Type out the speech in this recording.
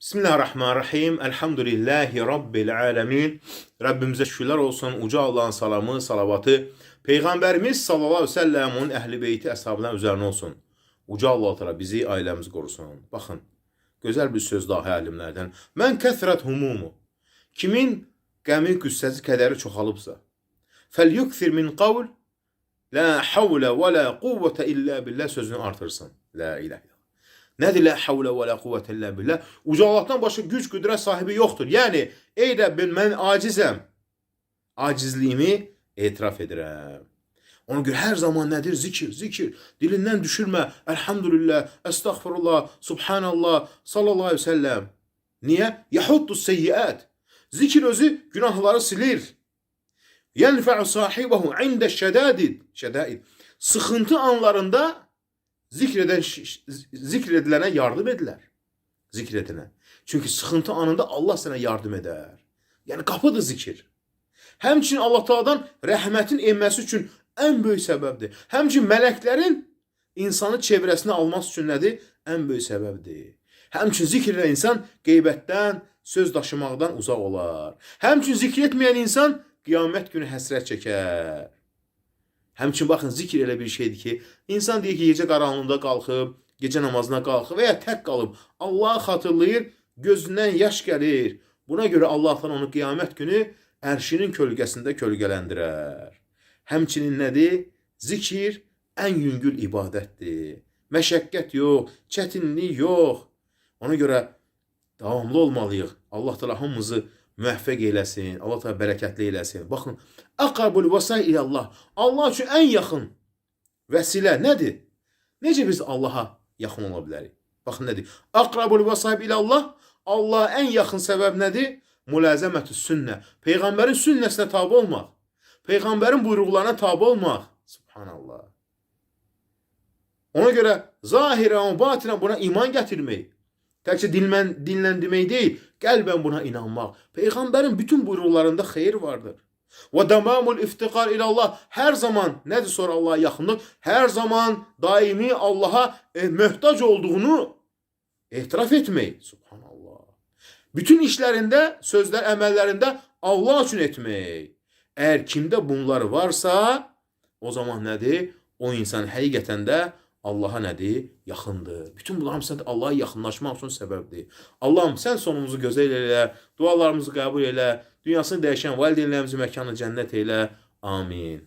Bismillahirrahmanirrahim. Elhamdülillahi Rabbil alemin. Rabbimize şükürler olsun. Uca Allah'ın salamı, salavatı. Peygamberimiz sallallahu aleyhi ve sellem, onun ehli beyti, əshabına üzerine olsun. Uca Allah Teala bizi, ailemizi korusun. Bakın, güzel bir söz daha alimlerden. Men kəthret humumu. Kimin qəmi, qüssəsi, kədəri çoxalıbsa. Fel yukthir min qavl. La havle ve la kuvvete illa billah sözünü artırsın. La ilahe Nədir la havle və la quvvətə illə billah? Uca Allahdan başqa güc, qüdrət sahibi yoxdur. Yəni, ey Rəbbim, mən acizəm. Acizliyimi etiraf edirəm. Ona görə hər zaman nədir? Zikir, zikir. Dilindən düşürmə. Elhamdülillah, estağfurullah, subhanallah, sallallahu aleyhi ve sellem. Niyə? Yahuddu seyyiət. Zikir özü günahları silir. Yenfe'u sahibehu inde şedadid. Şedadid. Sıkıntı anlarında zikreden zikredilene yardım ediler. Zikredene. Çünkü sıkıntı anında Allah sana yardım eder. Yani kapıdır zikir. Həmçinin Allah Taala'dan rəhmətin enməsi üçün ən böyük səbəbdir. Həmçinin mələklərin insanı çevrəsinə alması üçün nədir? Ən böyük səbəbdir. Həmçinin zikr edən insan qeybətdən, söz daşımaqdan uzaq olar. Həmçinin zikr etməyən insan qiyamət günü həsrət çəkər. Həmçinin baxın zikr elə bir şeydir ki, insan deyir ki, gecə qaranlığında qalxıb, gecə namazına qalxıb və ya tək qalıb Allahı xatırlayır, gözündən yaş gəlir. Buna görə Allah Taala onu qiyamət günü ərşinin kölgəsində kölgələndirər. Həmçinin nədir? Zikir ən yüngül ibadətdir. Məşəqqət yox, çətinlik yox. Ona görə davamlı olmalıyıq. Allah Taala hamımızı müvəffəq eləsin. Allah Taala bərəkətli eləsin. Baxın, aqrabul vasai ilə Allah. Allah üçün ən yaxın vəsilə nədir? Necə biz Allaha yaxın ola bilərik? Baxın nədir? Aqrabul vasai ilə Allah. Allah ən yaxın səbəb nədir? Mulazəmətü sünnə. Peyğəmbərin sünnəsinə tabe olmaq. Peyğəmbərin buyruqlarına tabe olmaq. Subhanallah. Ona görə zahirən batinən buna iman gətirmək. Təkcə dinlən demək deyil, qəlbən buna inanmaq. Peyğəmbərin bütün buyruqlarında xeyir vardır. Və damamul iftiqar ilə Allah hər zaman nədir sonra Allaha yaxınlıq? Hər zaman daimi Allaha e, möhtac olduğunu etiraf etmək. Subhanallah. Bütün işlərində, sözlər, əməllərində Allah üçün etmək. Əgər kimdə bunlar varsa, o zaman nədir? O insan həqiqətən də Allaha nədir? Yaxındır. Bütün bunlar hamısı Allaha yaxınlaşmaq üçün səbəbdir. Allahım sən sonumuzu gözəl elə, dualarımızı qəbul elə, dünyasını dəyişən valideynlərimizin məkanı cənnət elə. Amin.